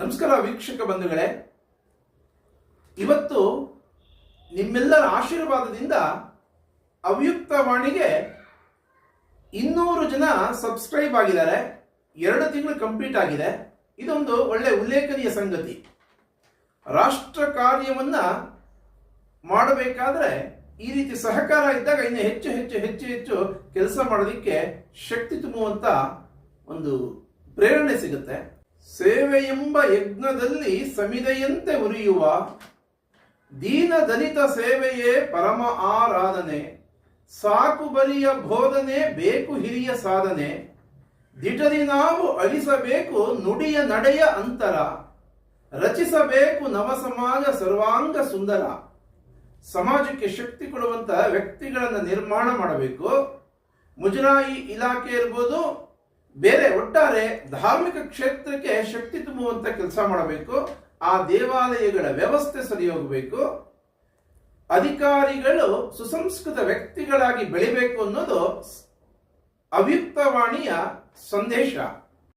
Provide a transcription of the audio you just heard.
ನಮಸ್ಕಾರ ವೀಕ್ಷಕ ಬಂಧುಗಳೇ. ಇವತ್ತು ನಿಮ್ಮೆಲ್ಲರ ಆಶೀರ್ವಾದದಿಂದ ಅವ್ಯುಕ್ತ ವಾಣಿಗೆ ಇನ್ನೂರು ಜನ ಸಬ್ಸ್ಕ್ರೈಬ್ ಆಗಿದ್ದಾರೆ. ಎರಡು ತಿಂಗಳು ಕಂಪ್ಲೀಟ್ ಆಗಿದೆ. ಇದೊಂದು ಒಳ್ಳೆ ಉಲ್ಲೇಖನೀಯ ಸಂಗತಿ. ರಾಷ್ಟ್ರ ಕಾರ್ಯವನ್ನ ಮಾಡಬೇಕಾದ್ರೆ ಈ ರೀತಿ ಸಹಕಾರ ಇದ್ದಾಗ ಇನ್ನು ಹೆಚ್ಚು ಹೆಚ್ಚು ಹೆಚ್ಚು ಹೆಚ್ಚು ಕೆಲಸ ಮಾಡೋದಕ್ಕೆ ಶಕ್ತಿ ತುಂಬುವಂತ ಒಂದು ಪ್ರೇರಣೆ ಸಿಗುತ್ತೆ. ಸೇವೆ ಎಂಬ ಯಜ್ಞದಲ್ಲಿ ಸಮಿದೆಯಂತೆ ಉರಿಯುವ ದೀನ ದಲಿತ ಸೇವೆಯೇ ಪರಮ ಆರಾಧನೆ. ಸಾಕು ಬಲಿಯ ಬೋಧನೆ, ಬೇಕು ಹಿರಿಯ ಸಾಧನೆ. ದಿಟದಿ ನಾವು ಅಳಿಸಬೇಕು ನುಡಿಯ ನಡೆಯ ಅಂತರ. ರಚಿಸಬೇಕು ನವ ಸಮಾಜ ಸರ್ವಾಂಗ ಸುಂದರ. ಸಮಾಜಕ್ಕೆ ಶಕ್ತಿ ಕೊಡುವಂತಹ ವ್ಯಕ್ತಿಗಳನ್ನು ನಿರ್ಮಾಣ ಮಾಡಬೇಕು. ಮುಜರಾಯಿ ಇಲಾಖೆ ಇರ್ಬೋದು, ಬೇರೆ ಒಟ್ಟಾರೆ ಧಾರ್ಮಿಕ ಕ್ಷೇತ್ರಕ್ಕೆ ಶಕ್ತಿ ತುಂಬುವಂತ ಕೆಲಸ ಮಾಡಬೇಕು, ಆ ದೇವಾಲಯಗಳ ವ್ಯವಸ್ಥೆ ಸರಿ ಹೋಗಬೇಕು ಅಧಿಕಾರಿಗಳು ಸುಸಂಸ್ಕೃತ ವ್ಯಕ್ತಿಗಳಾಗಿ ಬೆಳಿಬೇಕು ಅನ್ನೋದು ಅವ್ಯುಕ್ತವಾಣಿಯ ಸಂದೇಶ.